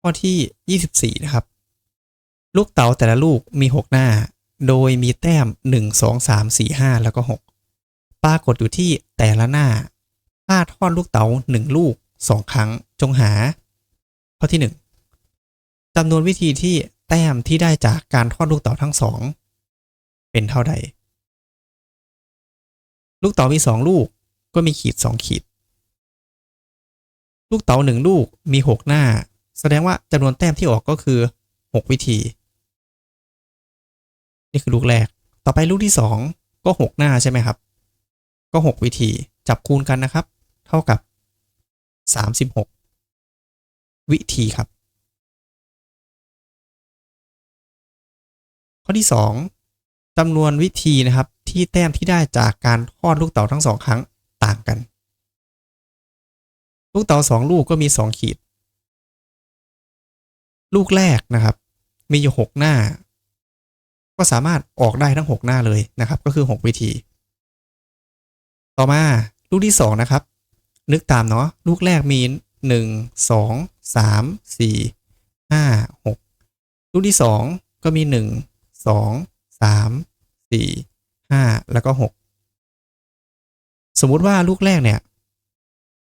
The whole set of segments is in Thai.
ข้อที่ 24 นะครับ ลูกเต๋าแต่ละลูกมี 6 หน้า โดยมีแต้ม 1 2 3 4 5 แล้วก็ 6 ปรากฏอยู่ที่แต่ละหน้าถ้าทอดลูกเต๋า1 ลูก 2 ครั้งจงหา ข้อที่ 1จำนวนวิธีที่แต้มที่ได้จากการทอดลูกเต๋าทั้งสองเป็นเท่าใด ลูกเต๋ามี 2 ลูกก็มีขีด 2 ขีด ลูกเต๋า1 ลูกมี 6 หน้า แสดงว่าจำนวนแต้มที่ออกก็คือ 6 วิธี นี่คือลูกแรก ต่อไปลูกที่ 2 ก็ 6 หน้าใช่ไหมครับ ก็ 6 วิธี จับคูณกันนะครับ เท่ากับ 36 วิธีครับ ข้อที่ 2จำนวนวิธีนะครับที่แต้มที่ได้จากการทอดลูกเต๋าทั้งสองครั้งต่างกัน ลูกเต๋าสองลูกก็มี 2 ขีด ลูกแรกนะครับ มีอยู่6หน้า ก็สามารถออกได้ทั้ง6หน้าเลยนะครับ ก็คือ6วิธี ต่อมาลูกที่2นะครับ นึกตามเนาะลูกแรกมี1 2 3 4 5 6ลูกที่2ก็มี1 2 3 4 5แล้วก็6สมมุติว่าลูกแรกเนี่ย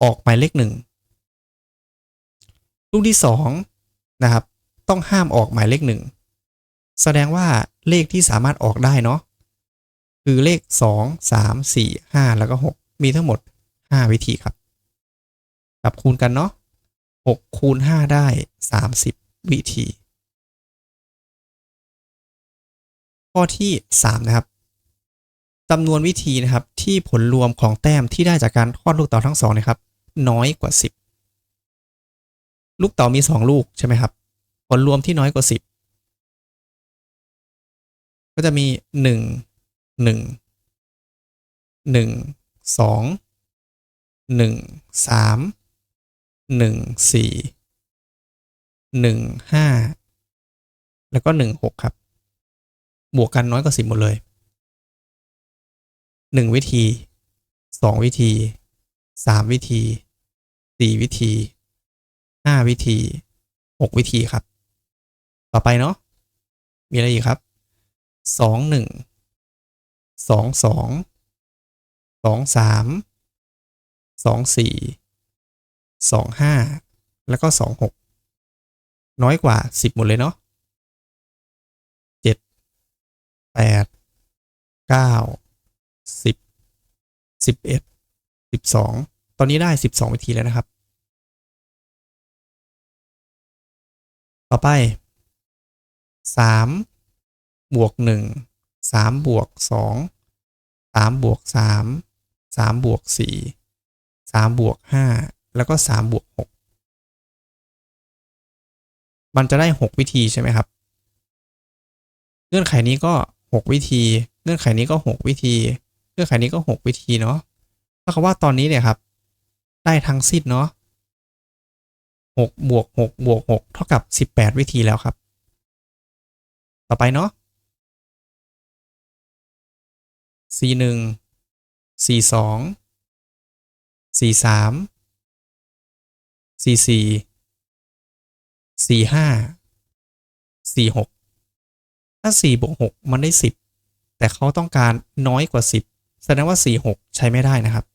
ออกหมายเลขหนึ่งลูกที่2นะครับ ต้องห้ามออกหมายเลขหนึ่งแสดงว่าเลขที่สามารถออกได้เนาะคือเลข 2 3 4 5 แล้วก็ 6 มีทั้งหมด 5 วิธีครับจับคูณกันเนาะ6คูณ 5 ได้ 30 วิธี ข้อที่ 3 นะครับจำนวนวิธีนะครับที่ผลรวมของแต้มที่ได้จากการทอดลูกเต๋าทั้งสองนะครับ น้อยกว่า 10 ลูกเต๋ามี 2 ลูกใช่ไหมครับ ลรวมที่น้อยกว่า 10 ก็จะมี 1 1 1 2 1 3 1 4 1 5 แล้วก็ 1 6 ครับ บวกกันน้อยกว่า 10 หมดเลย 1 วิธี 2 วิธี 3 วิธี 4 วิธี 5 วิธี 6 วิธีครับ ต่อไปเนาะมีอะไรอีกครับสองหนึ่งสองสองสองสามสองสี่สองห้าแล้วก็สองหกน้อยกว่าสิบหมดเลยเนาะเจ็ดแปดเก้าสิบสิบเอ็ดสิบสองตอนนี้ได้สิบสองวิธีแล้วนะครับ ต่อไป 3 บวก 1 3 บวก 2 3 บวก 3 3 บวก 4 3 บวก 5 แล้วก็ 3 บวก 6 มันจะได้ 6 วิธีใช่ไหมครับ เงื่อนไขนี้ก็ 6 วิธี เงื่อนไขนี้ก็ 6 วิธี เงื่อนไขนี้ก็ 6 วิธีเนาะถ้าคำว่าตอนนี้เนี่ยครับ ได้ทั้งสิ้นเนาะ6บวก 6 บวก 6 เท่ากับ 18 วิธีแล้วครับ ต่อไปเนาะ C1 C2 C3 C4 C5 C6 ถ้า4บวก6มันได้ 10 แต่เขาต้องการน้อยกว่า 10 แสดงว่า 4 6 ใช้ไม่ได้นะครับ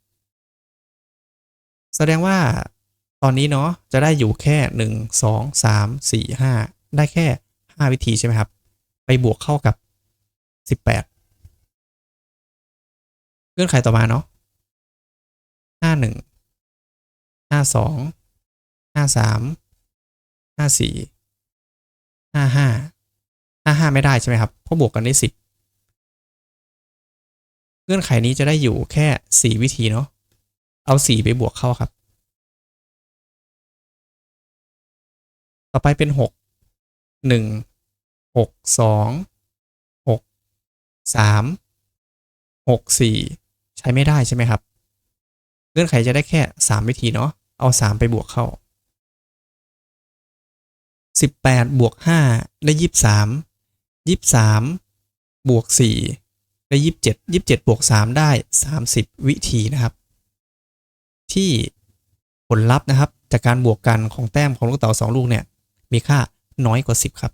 แสดงว่าตอนนี้เนาะจะได้อยู่แค่ 1 2 3 4 5 ได้แค่ 5 วิธีใช่ไหมครับ ไปบวกเข้ากับ18เงื่อนไขต่อมาเนาะ51 52 53 54 55 55ไม่ได้ใช่ไหมครับ เพราะบวกกันได้10เงื่อนไขนี้จะได้อยู่แค่4วิธีเนาะเอา4ไปบวกเข้าครับ ต่อไปเป็นหกหนึ่ง 6 1 6 2 6 3 6 4ใช้ไม่ได้ใช่ไหมครับ เงื่อนไขจะได้แค่3วิธีเนาะเอา3ไปบวกเข้า18บวก5ได้23 23บวก4ได้27 27บวก3ได้30วิธีนะครับ ที่ผลลัพธ์นะครับ จากการบวกกันของแต้มของลูกเต๋า2ลูกเนี่ย มีค่าน้อยกว่า10ครับ